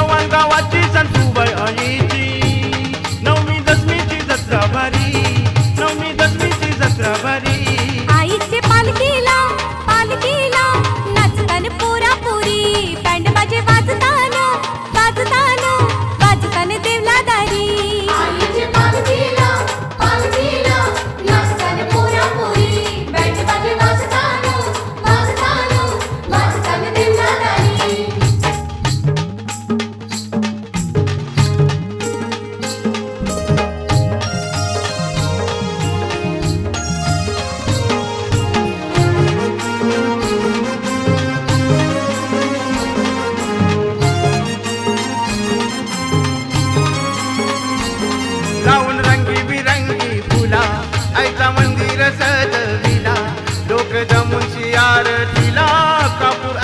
गावान गावाची संतुबाई आई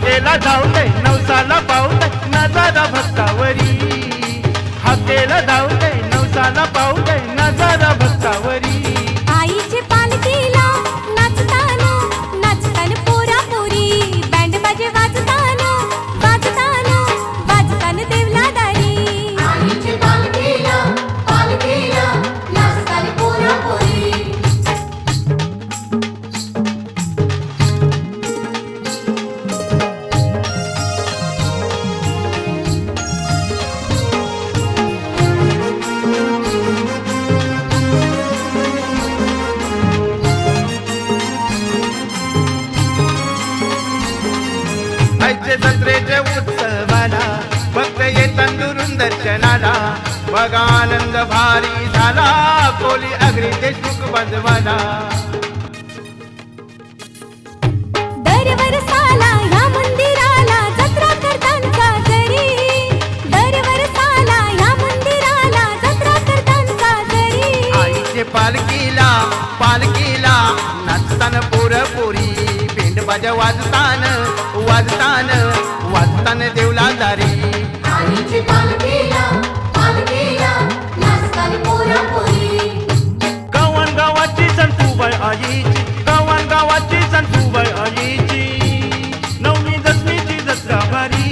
हाकेला जाऊन दे नवसाला पाहून दे नजारा भक्तावरी. हाकेला जाऊन दे नवसाला पाहून दे नजारा ऐचे जत्रेचे उत्सवाला भक्त येतात दुरून दर्शनाला. बघा आनंद भारी झाला कोली अग्री ते सुख बजवाला पालखीला पालखीला नाचताना पोरपोरी पेंड बाजा वाजताना. वाजतान वाजतान देवला दारी. गावन गावाची संतुबाई आईची गावन गावाची संतुबाई आईची. नवमी दसमीची जत्रा भारी.